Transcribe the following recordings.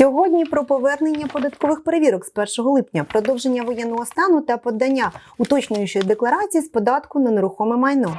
Сьогодні про повернення податкових перевірок з 1 липня, продовження воєнного стану та подання уточнюючої декларації з податку на нерухоме майно.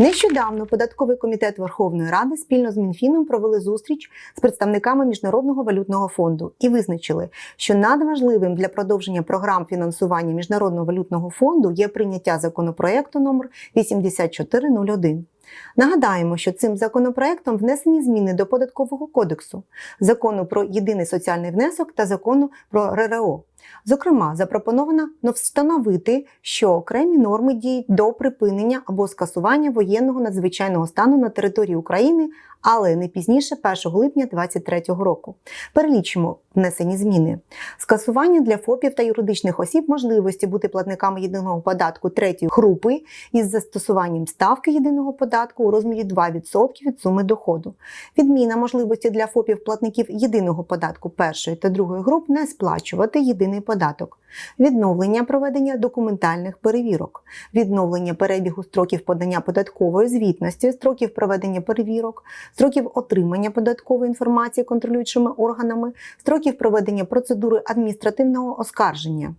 Нещодавно податковий комітет Верховної Ради спільно з Мінфіном провели зустріч з представниками Міжнародного валютного фонду і визначили, що надважливим для продовження програм фінансування Міжнародного валютного фонду є прийняття законопроекту номер 8401. Нагадаємо, що цим законопроектом внесені зміни до податкового кодексу, закону про єдиний соціальний внесок та закону про РРО. Зокрема, запропоновано встановити, що окремі норми діють до припинення або скасування воєнного надзвичайного стану на території України, але не пізніше 1 липня 2023 року. Перелічимо внесені зміни. Скасування для ФОПів та юридичних осіб можливості бути платниками єдиного податку третьої групи із застосуванням ставки єдиного податку у розмірі 2% від суми доходу. Відміна можливості для ФОПів платників єдиного податку першої та другої груп не сплачувати єдиний податок. Відновлення проведення документальних перевірок, відновлення перебігу строків подання податкової звітності, строків проведення перевірок, строків отримання податкової інформації контролюючими органами, строків проведення процедури адміністративного оскарження,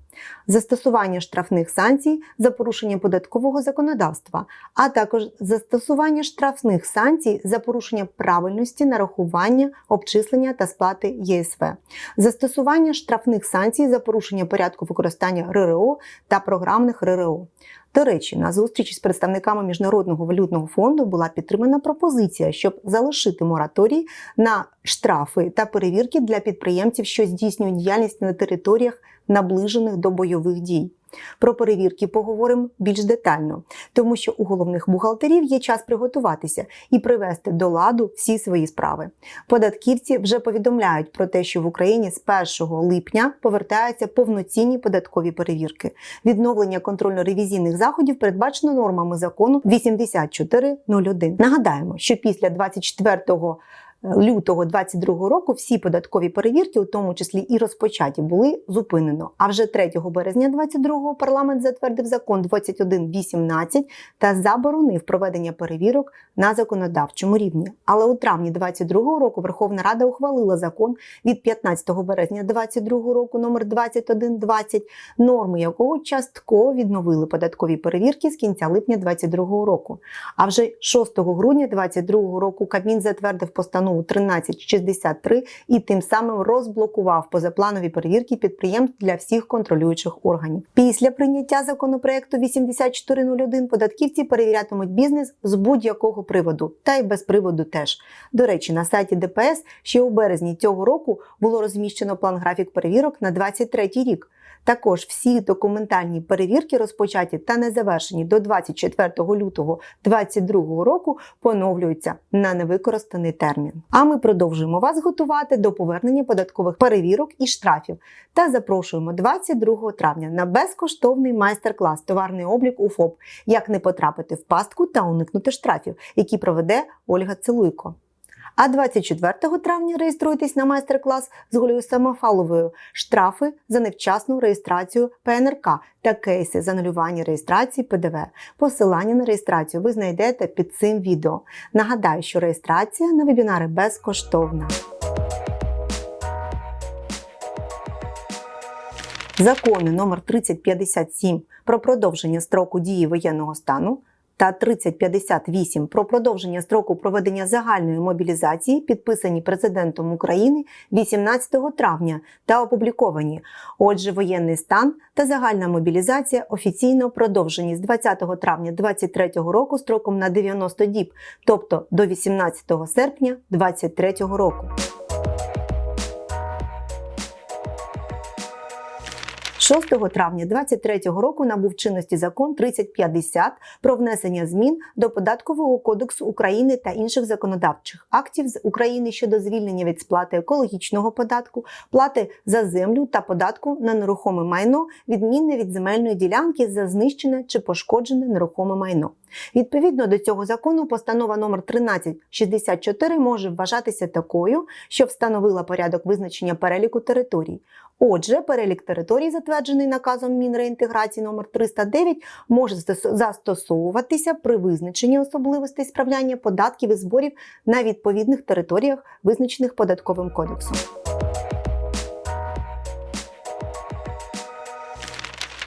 застосування штрафних санкцій за порушення податкового законодавства, а також застосування штрафних санкцій за порушення правильності нарахування, обчислення та сплати ЄСВ, застосування штрафних санкцій за порушення порядку використання РРО та програмних РРО. До речі, на зустрічі з представниками Міжнародного валютного фонду була підтримана пропозиція, щоб залишити мораторій на штрафи та перевірки для підприємців, що здійснюють діяльність на територіях, наближених до бойових дій. Про перевірки поговоримо більш детально, тому що у головних бухгалтерів є час приготуватися і привести до ладу всі свої справи. Податківці вже повідомляють про те, що в Україні з 1 липня повертаються повноцінні податкові перевірки. Відновлення контрольно-ревізійних заходів передбачено нормами закону 8401. Нагадаємо, що після 24 лютого 2022 року всі податкові перевірки, у тому числі і розпочаті, були зупинено. А вже 3 березня 2022 парламент затвердив закон 2118 та заборонив проведення перевірок на законодавчому рівні. Але у травні 2022 року Верховна Рада ухвалила закон від 15 березня 2022 року номер 2120, норми якого частково відновили податкові перевірки з кінця липня 2022 року. А вже 6 грудня 2022 року Кабмін затвердив постанову постанову 1363 і тим самим розблокував позапланові перевірки підприємств для всіх контролюючих органів. Після прийняття законопроекту 8401 податківці перевірятимуть бізнес з будь-якого приводу, та й без приводу теж. До речі, на сайті ДПС ще у березні цього року було розміщено план графік перевірок на 23 рік. Також всі документальні перевірки розпочаті та не завершені до 24 лютого 2022 року поновлюються на невикористаний термін. А ми продовжуємо вас готувати до повернення податкових перевірок і штрафів та запрошуємо 22 травня на безкоштовний майстер-клас Товарний облік у ФОП, як не потрапити в пастку та уникнути штрафів, які проведе Ольга Целуйко. А 24 травня реєструйтесь на майстер-клас з Гулею Самофаловою штрафи за невчасну реєстрацію ПНРК та кейси за анулювання реєстрації ПДВ. Посилання на реєстрацію ви знайдете під цим відео. Нагадаю, що реєстрація на вебінари безкоштовна. Закони номер 3057 про продовження строку дії воєнного стану та 3058 про продовження строку проведення загальної мобілізації, підписані президентом України 18 травня та опубліковані. Отже, воєнний стан та загальна мобілізація офіційно продовжені з 20 травня 2023 року строком на 90 діб, тобто до 18 серпня 2023 року. 6 травня 2023 року набув чинності закон 3050 про внесення змін до податкового кодексу України та інших законодавчих актів з України щодо звільнення від сплати екологічного податку, плати за землю та податку на нерухоме майно, відмінне від земельної ділянки за знищене чи пошкоджене нерухоме майно. Відповідно до цього закону, постанова номер 1364 може вважатися такою, що встановила порядок визначення переліку територій. Отже, перелік територій, затверджений наказом Мінреінтеграції номер 309, може застосовуватися при визначенні особливостей справляння податків і зборів на відповідних територіях, визначених податковим кодексом.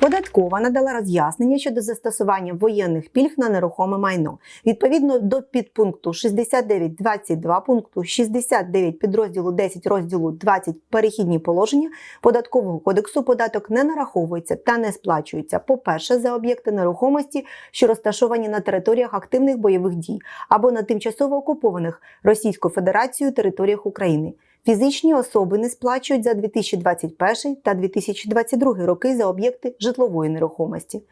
Податкова надала роз'яснення щодо застосування воєнних пільг на нерухоме майно. Відповідно до підпункту 69.22 пункту 69 підрозділу 10 розділу 20 перехідні положення податкового кодексу податок не нараховується та не сплачується. По-перше, за об'єкти нерухомості, що розташовані на територіях активних бойових дій або на тимчасово окупованих Російською Федерацією територіях України. Фізичні особи не сплачують за 2021 та 2022 роки за об'єкти житлової нерухомості.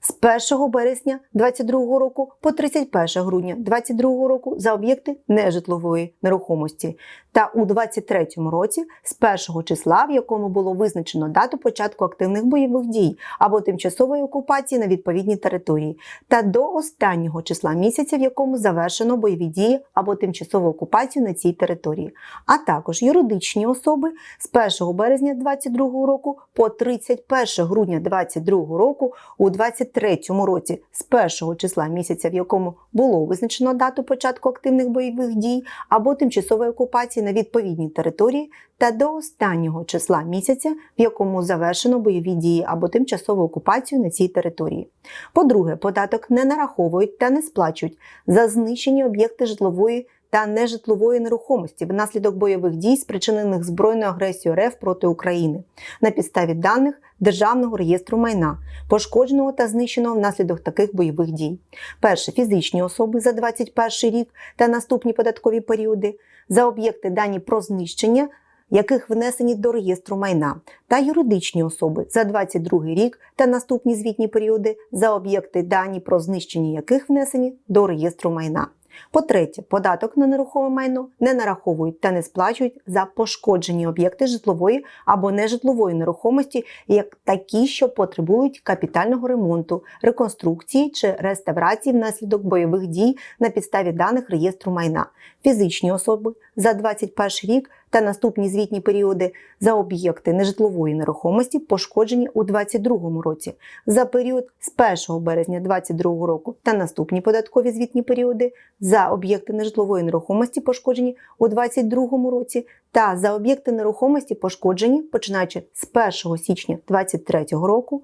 З 1 березня 2022 року по 31 грудня 2022 року за об'єкти нежитлової нерухомості та у 2023 році з 1 числа, в якому було визначено дату початку активних бойових дій або тимчасової окупації на відповідній території, та до останнього числа місяця, в якому завершено бойові дії або тимчасову окупацію на цій території, а також юридичні особи з 1 березня 2022 року по 31 грудня 2022 року у 2023 році з 1 числа місяця, в якому було визначено дату початку активних бойових дій або тимчасової окупації на відповідній території, та до останнього числа місяця, в якому завершено бойові дії або тимчасову окупацію на цій території. По-друге, податок не нараховують та не сплачують за знищені об'єкти житлової та нежитлової нерухомості внаслідок бойових дій, спричинених збройною агресією РФ проти України на підставі даних Державного реєстру майна, пошкодженого та знищеного внаслідок таких бойових дій. Перше фізичні особи за 21 рік та наступні податкові періоди, за об'єкти дані про знищення. Яких внесені до реєстру майна та юридичні особи за 22 рік та наступні звітні періоди за об'єкти дані про знищення яких внесені до реєстру майна. По-третє, податок на нерухоме майно не нараховують та не сплачують за пошкоджені об'єкти житлової або нежитлової нерухомості, як такі, що потребують капітального ремонту, реконструкції чи реставрації внаслідок бойових дій на підставі даних реєстру майна. Фізичні особи за 21 рік та наступні звітні періоди за об'єкти нежитлової нерухомості пошкоджені у 2022 році. За період з 1 березня 2022 року та наступні податкові звітні періоди за об'єкти нежитлової нерухомості пошкоджені у 2022 році та за об'єкти нерухомості пошкоджені починаючи з 1 січня 2023 року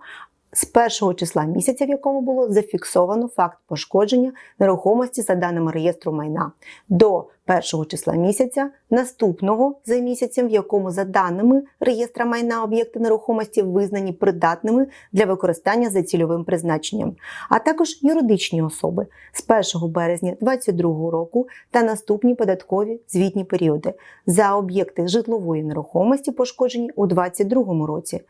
з першого числа місяця, в якому було зафіксовано факт пошкодження нерухомості за даними реєстру майна, до першого числа місяця наступного за місяцем, в якому за даними реєстра майна об'єкти нерухомості визнані придатними для використання за цільовим призначенням, а також юридичні особи. З 1 березня 2022 року та наступні податкові звітні періоди. За об'єкти житлової нерухомості, пошкоджені у 2022 році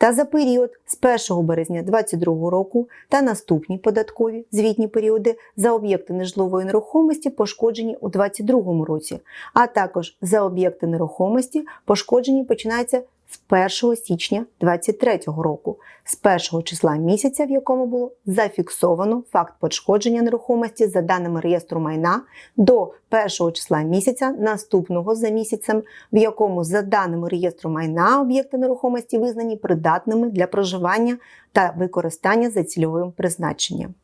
та за період з 1 березня 2022 року та наступні податкові звітні періоди за об'єкти нежитлової нерухомості, пошкоджені у 2022 році, а також за об'єкти нерухомості, пошкоджені починаються з 1 січня 2023 року, з першого числа місяця, в якому було зафіксовано факт пошкодження нерухомості за даними реєстру майна, до першого числа місяця наступного за місяцем, в якому за даними реєстру майна об'єкти нерухомості визнані придатними для проживання та використання за цільовим призначенням.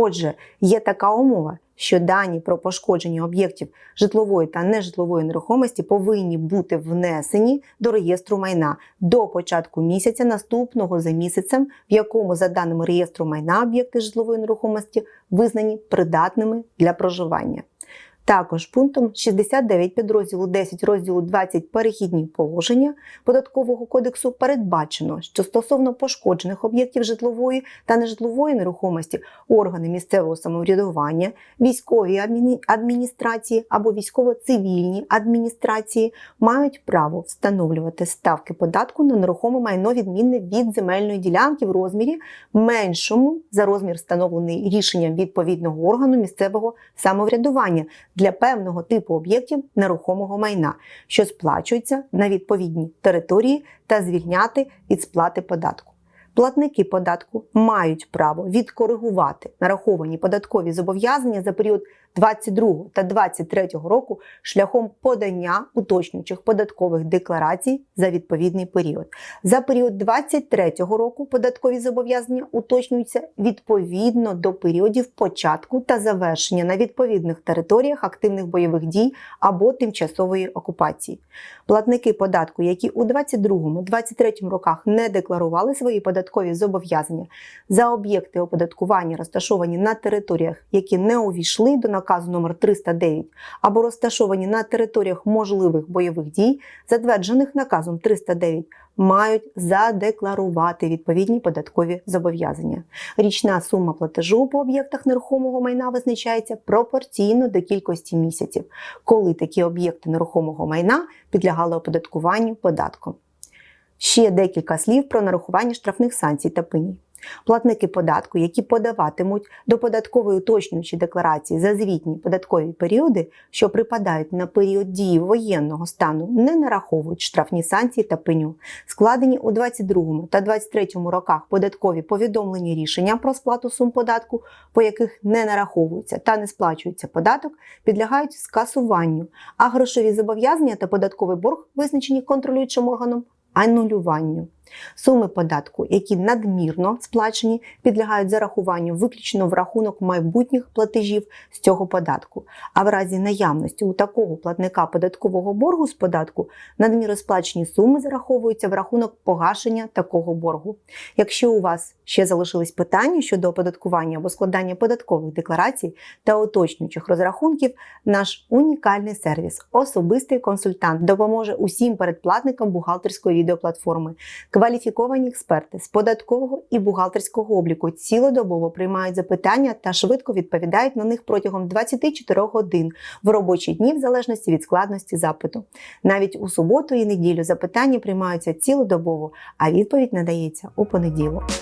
Отже, є така умова, що дані про пошкодження об'єктів житлової та нежитлової нерухомості повинні бути внесені до реєстру майна до початку місяця наступного за місяцем, в якому за даними реєстру майна об'єкти житлової нерухомості визнані придатними для проживання. Також пунктом 69 підрозділу 10 розділу 20 перехідні положення податкового кодексу передбачено, що стосовно пошкоджених об'єктів житлової та нежитлової нерухомості органи місцевого самоврядування, військові адміні- адміністрації або військово-цивільні адміністрації мають право встановлювати ставки податку на нерухоме майно відмінне від земельної ділянки в розмірі меншому за розмір встановлений рішенням відповідного органу місцевого самоврядування для певного типу об'єктів нерухомого майна, що сплачуються на відповідній території та звільняти від сплати податку. Платники податку мають право відкоригувати нараховані податкові зобов'язання за період 22 та 23 року шляхом подання уточнюючих податкових декларацій за відповідний період. За період 23 року податкові зобов'язання уточнюються відповідно до періодів початку та завершення на відповідних територіях активних бойових дій або тимчасової окупації. Платники податку, які у 22-23 роках не декларували свої податкові зобов'язання за об'єкти оподаткування, розташовані на територіях, які не увійшли до наказу номер 309 або розташовані на територіях можливих бойових дій, затверджених наказом 309, мають задекларувати відповідні податкові зобов'язання. Річна сума платежу по об'єктах нерухомого майна визначається пропорційно до кількості місяців, коли такі об'єкти нерухомого майна підлягали оподаткуванню податком. Ще декілька слів про нарахування штрафних санкцій та пені. Платники податку, які подаватимуть до податкової уточнюючі декларації за звітні податкові періоди, що припадають на період дії воєнного стану, не нараховують штрафні санкції та пеню. Складені у 22 та 23 роках податкові повідомлені рішення про сплату сум податку, по яких не нараховується та не сплачується податок, підлягають скасуванню, а грошові зобов'язання та податковий борг, визначені контролюючим органом, анулюванню. Суми податку, які надмірно сплачені, підлягають зарахуванню виключно в рахунок майбутніх платежів з цього податку. А в разі наявності у такого платника податкового боргу з податку надміро сплачені суми зараховуються в рахунок погашення такого боргу. Якщо у вас ще залишились питання щодо оподаткування або складання податкових декларацій та уточнюючих розрахунків, наш унікальний сервіс, особистий консультант, допоможе усім передплатникам бухгалтерської відеоплатформи. Кваліфіковані експерти з податкового і бухгалтерського обліку цілодобово приймають запитання та швидко відповідають на них протягом 24 годин в робочі дні, в залежності від складності запиту. Навіть у суботу і неділю запитання приймаються цілодобово, а відповідь надається у понеділок. –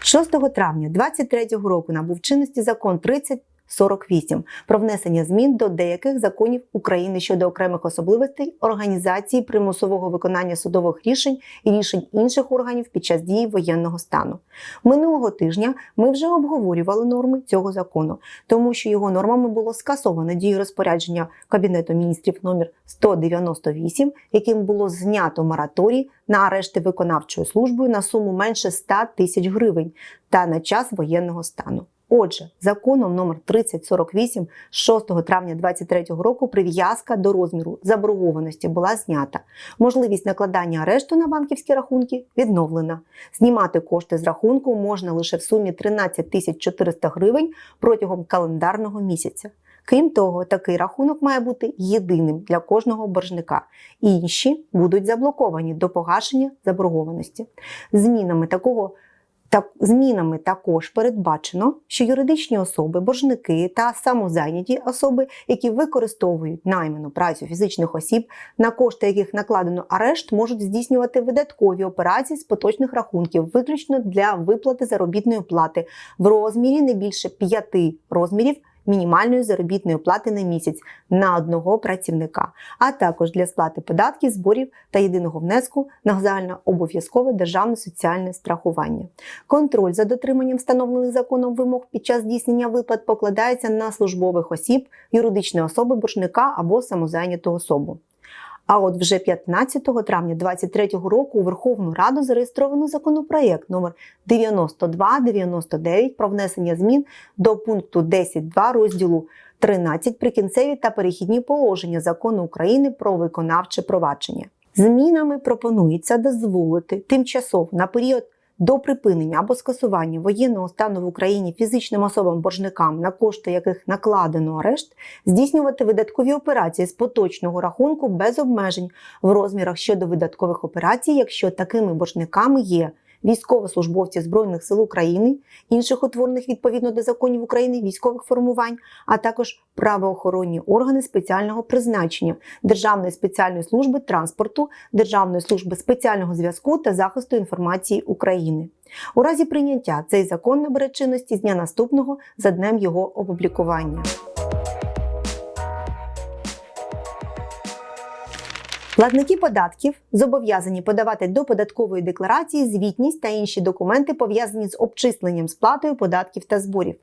6 травня 2023 року набув чинності закон 30 48 про внесення змін до деяких законів України щодо окремих особливостей організації примусового виконання судових рішень і рішень інших органів під час дії воєнного стану. Минулого тижня ми вже обговорювали норми цього закону, тому що його нормами було скасовано дію розпорядження Кабінету міністрів номер 198, яким було знято мораторій на арешти виконавчою службою на суму менше 100 тисяч гривень та на час воєнного стану. Отже, законом номер 3048 з 6 травня 2023 року прив'язка до розміру заборгованості була знята. Можливість накладання арешту на банківські рахунки відновлена. Знімати кошти з рахунку можна лише в сумі 13 тисяч 400 гривень протягом календарного місяця. Крім того, такий рахунок має бути єдиним для кожного боржника. Інші будуть заблоковані до погашення заборгованості. Змінами такого так, змінами також передбачено, що юридичні особи, боржники та самозайняті особи, які використовують найману працю фізичних осіб, на кошти яких накладено арешт, можуть здійснювати видаткові операції з поточних рахунків, виключно для виплати заробітної плати в розмірі не більше п'яти розмірів мінімальної заробітної плати на місяць на одного працівника, а також для сплати податків, зборів та єдиного внеску на загальнообов'язкове державне соціальне страхування. Контроль за дотриманням встановлених законом вимог під час здійснення виплат покладається на службових осіб, юридичної особи боржника або самозайняту особу. А от вже 15 травня 2023 року у Верховну Раду зареєстровано законопроєкт номер 9299 про внесення змін до пункту 10.2 розділу 13 прикінцеві та перехідні положення закону України про виконавче провадження. Змінами пропонується дозволити тимчасово на період до припинення або скасування воєнного стану в Україні фізичним особам-боржникам, на кошти яких накладено арешт, здійснювати видаткові операції з поточного рахунку без обмежень в розмірах щодо видаткових операцій, якщо такими боржниками є військовослужбовці Збройних сил України, інших утворених відповідно до законів України військових формувань, а також правоохоронні органи спеціального призначення Державної спеціальної служби транспорту, Державної служби спеціального зв'язку та захисту інформації України. У разі прийняття цей закон набере чинності з дня наступного за днем його опублікування. Платники податків зобов'язані подавати до податкової декларації звітність та інші документи, пов'язані з обчисленням сплатою податків та зборів.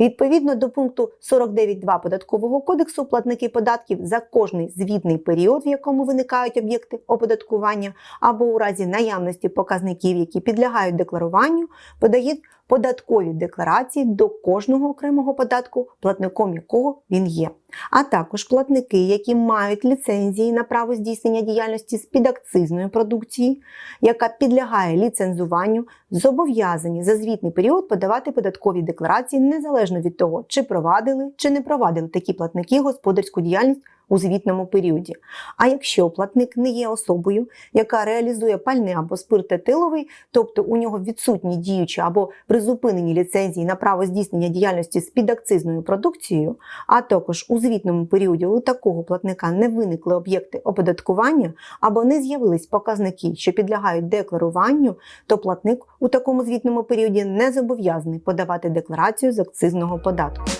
Відповідно до пункту 49.2 податкового кодексу, платники податків за кожний звітний період, в якому виникають об'єкти оподаткування, або у разі наявності показників, які підлягають декларуванню, подають податкові декларації до кожного окремого податку, платником якого він є. А також платники, які мають ліцензії на право здійснення діяльності з підакцизною продукції, яка підлягає ліцензуванню, зобов'язані за звітний період подавати податкові декларації незалежно від того, чи провадили чи не провадили такі платники господарську діяльність у звітному періоді. А якщо платник не є особою, яка реалізує пальне або спирт етиловий, тобто у нього відсутні діючі або призупинені ліцензії на право здійснення діяльності з підакцизною продукцією, а також у звітному періоді у такого платника не виникли об'єкти оподаткування або не з'явились показники, що підлягають декларуванню, то платник у такому звітному періоді не зобов'язаний подавати декларацію з акцизного податку.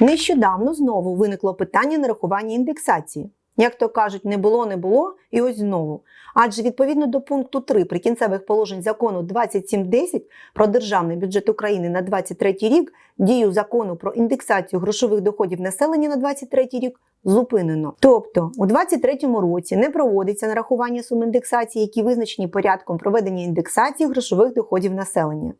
Нещодавно знову виникло питання нарахування індексації. Як то кажуть, не було, не було, і ось знову. Адже відповідно до пункту 3 прикінцевих положень закону 2710 про державний бюджет України на 2023 рік дію закону про індексацію грошових доходів населення на 2023 рік зупинено. Тобто у 2023 році не проводиться нарахування сум індексації, які визначені порядком проведення індексації грошових доходів населення.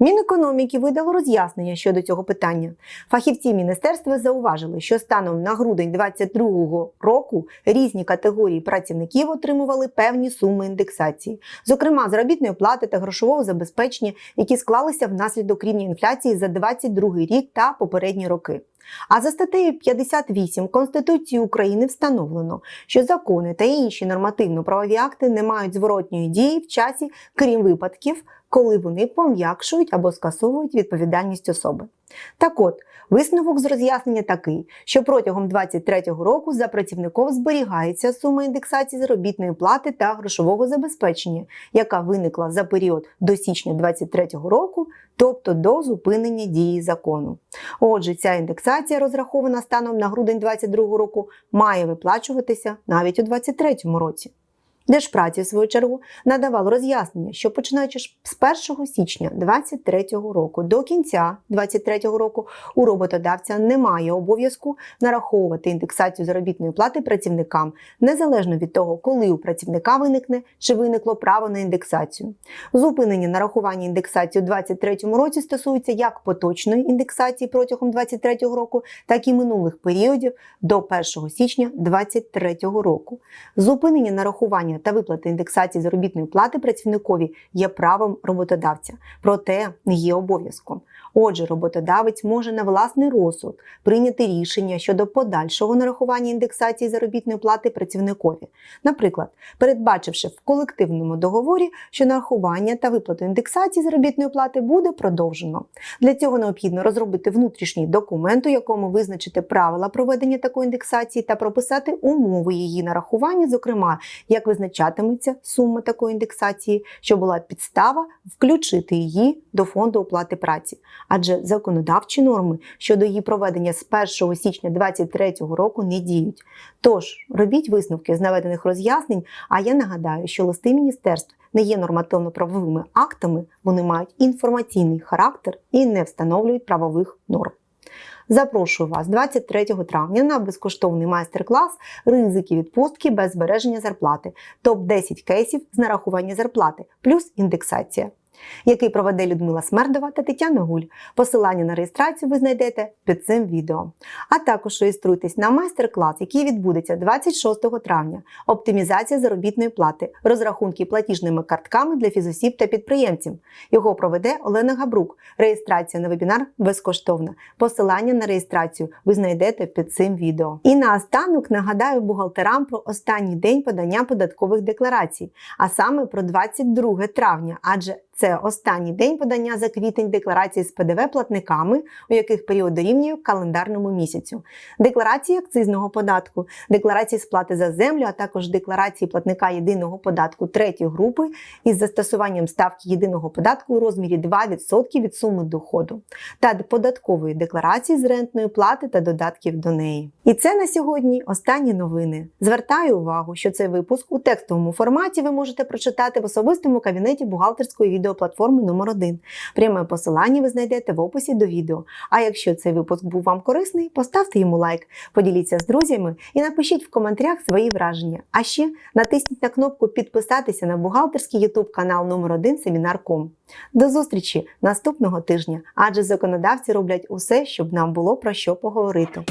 Мінекономіки видало роз'яснення щодо цього питання. Фахівці міністерства зауважили, що станом на грудень 2022 року різні категорії працівників отримували певні суми індексації, зокрема заробітної плати та грошового забезпечення, які склалися внаслідок рівня інфляції за 2022 рік та попередні роки. А за статтею 58 Конституції України встановлено, що закони та інші нормативно-правові акти не мають зворотньої дії в часі, крім випадків, коли вони пом'якшують або скасовують відповідальність особи. Так от, висновок з роз'яснення такий, що протягом 2023 року за працівником зберігається сума індексації заробітної плати та грошового забезпечення, яка виникла за період до січня 2023 року, тобто до зупинення дії закону. Отже, ця індексація, розрахована станом на грудень 2022 року, має виплачуватися навіть у 2023 році. Держпраці, в свою чергу, надавав роз'яснення, що починаючи з 1 січня 2023 року до кінця 2023 року у роботодавця немає обов'язку нараховувати індексацію заробітної плати працівникам, незалежно від того, коли у працівника виникне чи виникло право на індексацію. Зупинення нарахування індексації у 2023 році стосується як поточної індексації протягом 2023 року, так і минулих періодів до 1 січня 2023 року. Зупинення нарахування та виплати індексації заробітної плати працівникові є правом роботодавця, проте не є обов'язком. Отже, роботодавець може на власний розсуд прийняти рішення щодо подальшого нарахування індексації заробітної плати працівникові. Наприклад, передбачивши в колективному договорі, що нарахування та виплату індексації заробітної плати буде продовжено. Для цього необхідно розробити внутрішній документ, у якому визначити правила проведення такої індексації та прописати умови її нарахування, зокрема, як визначатиметься сума такої індексації, що була підстава включити її до фонду оплати праці адже законодавчі норми щодо її проведення з 1 січня 2023 року не діють. Тож робіть висновки з наведених роз'яснень. А я нагадаю, що листи міністерств не є нормативно-правовими актами, вони мають інформаційний характер і не встановлюють правових норм. Запрошую вас 23 травня на безкоштовний майстер-клас Ризики відпустки без збереження зарплати, топ 10 кейсів з нарахування зарплати плюс індексація. Який проведе Людмила Смердова та Тетяна Гуль. Посилання на реєстрацію ви знайдете під цим відео. А також реєструйтесь на майстер-клас, який відбудеться 26 травня. Оптимізація заробітної плати, розрахунки платіжними картками для фізосіб та підприємців. Його проведе Олена Габрук. Реєстрація на вебінар безкоштовна. Посилання на реєстрацію ви знайдете під цим відео. І наостанок нагадаю бухгалтерам про останній день подання податкових декларацій, а саме про 22 травня, адже це останній день подання за квітень декларації з ПДВ платниками, у яких період дорівнює календарному місяцю, декларації акцизного податку, декларації сплати за землю, а також декларації платника єдиного податку третьої групи із застосуванням ставки єдиного податку у розмірі 2% від суми доходу та податкової декларації з рентної плати та додатків до неї. І це на сьогодні останні новини. Звертаю увагу, що цей випуск у текстовому форматі ви можете прочитати в особистому кабінеті бухгалтерської відеоплатформи номер 1 Пряме посилання ви знайдете в описі до відео. А якщо цей випуск був вам корисний, поставте йому лайк, поділіться з друзями і напишіть в коментарях свої враження. А ще натисніть на кнопку підписатися на бухгалтерський YouTube канал номер 1 Семінар.ком. До зустрічі наступного тижня, адже законодавці роблять усе, щоб нам було про що поговорити.